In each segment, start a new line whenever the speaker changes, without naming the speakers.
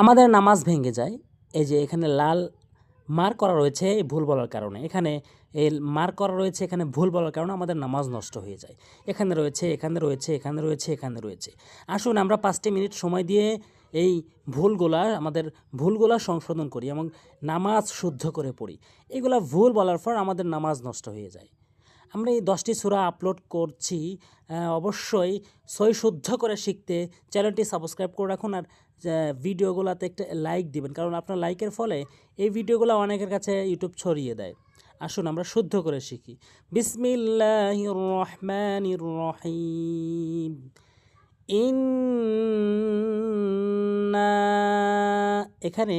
আমাদের নামাজ ভেঙে যায়। এই যে এখানে লাল মার করা রয়েছে এই ভুল বলার কারণে। এখানে এই মার করা রয়েছে এখানে ভুল বলার কারণে আমাদের নামাজ নষ্ট হয়ে যায়। এখানে রয়েছে এখানে রয়েছে এখানে রয়েছে এখানে রয়েছে। আসুন আমরা পাঁচটি মিনিট সময় দিয়ে এই ভুলগুলা, আমাদের ভুলগুলা সংশোধন করি এবং নামাজ শুদ্ধ করে পড়ি। এগুলা ভুল বলার পর আমাদের নামাজ নষ্ট হয়ে যায়। আমরা এই দশটি সূরা আপলোড করছি অবশ্যই সই শুদ্ধ করে শিখতে চ্যানেলটি সাবস্ক্রাইব করে রাখুন আর ভিডিওগুলোতে একটা লাইক দিবেন। কারণ আপনার লাইকের ফলে এই ভিডিওগুলো অনেকের কাছে ইউটিউব ছড়িয়ে দেয়। আসুন আমরা শুদ্ধ করে শিখি। বিসমিল্লাহির রহমানির রহিম ইন্না এখানে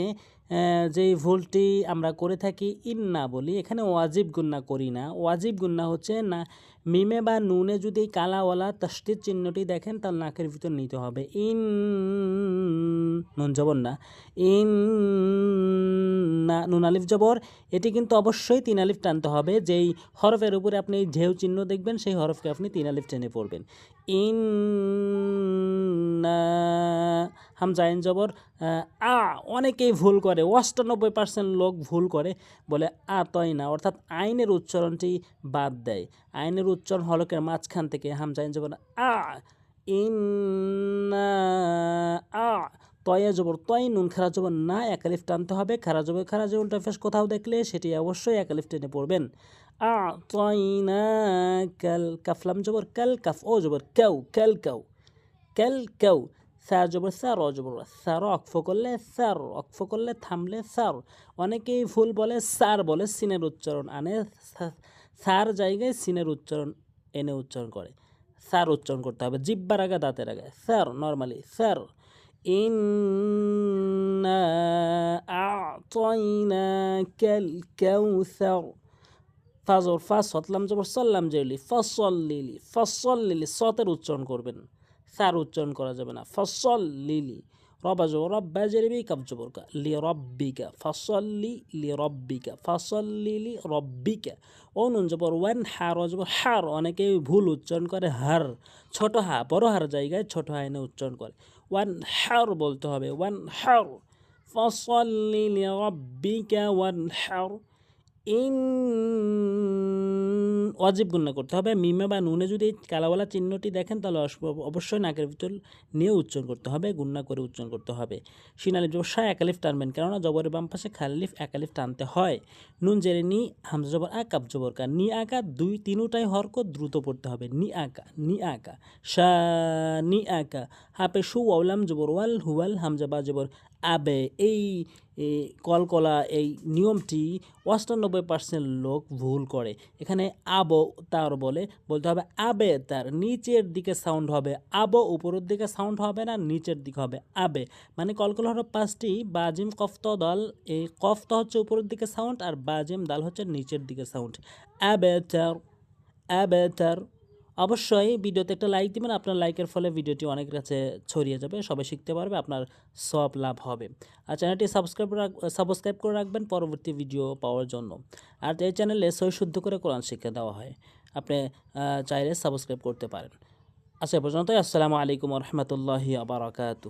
যেই ভুলটি আমরা করে থাকি, ইন্না বলি, এখানে ওয়াজিব গুন্না করি না। ওয়াজিব গুন্না হচ্ছে না, মিমে বা নুনে যদি কালাওয়ালা তস্তির চিহ্নটি দেখেন, তার নাকের ভিতর নিতে হবে। ইন নুন জবর না। ইন না, নুন আলিফ জবর, এটি কিন্তু অবশ্যই তিন আলিফ টানতে হবে। যেই হরফের উপরে আপনি ঢেউ চিহ্ন দেখবেন, সেই হরফকে আপনি তিন আলিফ টেনে পড়বেন। ইন হামজা আইন জবর, আ অনেকেই ভুল করে, অষ্টানব্বই পার্সেন্ট লোক ভুল করে, বলে আ তয় না। অর্থাৎ আইনের উচ্চারণটি বাদ দেয়। আইনের উচ্চারণ হলকের মাঝখান থেকে হামজা আইন জবর, আ ইন আ, তয়ে জবর, তয় নুন খারা জবর না একালিফ টানতে হবে, খারা জবর খারা জবর, উল্টা কোথাও দেখলে সেটি অবশ্যই একালিফ টেনে পড়বেন। আ, তয় না, কাল, কাফলাম জবর, কাল, কাফ, ও জবর, কেউ, কেল, কেউ। কেল কেউ স্যার জবর স্যার অ জবর স্যার অক্ফ করলে স্যার অক্ফ করলে থামলে স্যার অনেকেই ভুল বলে স্যার বলে সিনের উচ্চারণ আনে স্যার জায়গায় সিনের উচ্চারণ এনে উচ্চারণ করে। স্যার উচ্চারণ করতে হবে, জিব্বার আগে দাঁতের আগে। স্যার নর্মালি স্যার ইন্না আ'তাইনাকাল কাউসার। ফাজর, ফা, সতলাম, জবর, সল্লাম জেলি ফসল্লিলি ফসল্লিলি, সতের উচ্চারণ করবেন। স্যার উচ্চারণ করা যাবে না। ফসল্লিলি রবা জবর রব্বা জেরিবি কাব জবর কা লি রব্বিকা ফসল্লি লি রব্বিকা ফসল্লিলি রব্বিকা। ও নুন জবর, ওয়ান হার জবর, হার, অনেকে ভুল উচ্চারণ করে হার। ছোট হা, বড় হার জায়গায় ছোট হা এনে উচ্চারণ করে। ওয়ান হার বলতে হবে, ওয়ান হার। ফসল্লি লি রব্বিকা, ওয়ান হার। ইন ওয়াজিব গুণনা করতে হবে। মিমে বা নুনে যদি এই কালাওয়ালা চিহ্নটি দেখেন, তাহলে অবশ্যই নাকের ভিতর নিয়ে উচ্চারণ করতে হবে গুণনা করে উচ্চারণ করতে হবে। সিনালিফ জবসা একালিফ টানবেন, কেননা জবরের বাম পাশে খালিফ একালিফ টানতে হয়। নুন জেরে নি, হামজা জবর কাপ জবর কা। নি আঁকা দুই তিনুটাই হরক দ্রুত পড়তে হবে। নি আঁকা নি আঁকা। শা, নি আঁকা। হাপে সু ওয়ালাম জবর ওয়াল, হুয়াল, হামজা বা জবর আবে। এই কলকলা এই নিয়মটি অষ্টানব্বই পার্সেন্ট লোক ভুল করে। এখানে আব তার বলে, বলতে হবে আবে তার। নিচের দিকে সাউন্ড হবে আব, উপরের দিকে সাউন্ড হবে না, নিচের দিকে হবে আবে। মানে কলকল হলো পাঁচটি বাজিম কফত দল। এই কফত হচ্ছে উপরের দিকে সাউন্ড আর বাজিম দাল হচ্ছে নিচের দিকে সাউন্ড আবে তার আবে তার। অবশ্যই ভিডিওতে একটা লাইক দিবেন, আপনার লাইকের ফলে ভিডিওটি অনেক কাছে ছড়িয়ে যাবে, সবাই শিখতে পারবে, আপনার সব লাভ হবে। আর চ্যানেলটি সাবস্ক্রাইব সাবস্ক্রাইব করে রাখবেন পরবর্তী ভিডিও পাওয়ার জন্য। আর এই চ্যানেলে সই শুদ্ধ করে কোরআন শিক্ষা দেওয়া হয়, আপনি চাইলে সাবস্ক্রাইব করতে পারেন। আচ্ছা পর্যন্ত আসসালামু আলাইকুম রহমতুল্লাহি আবরাকাতু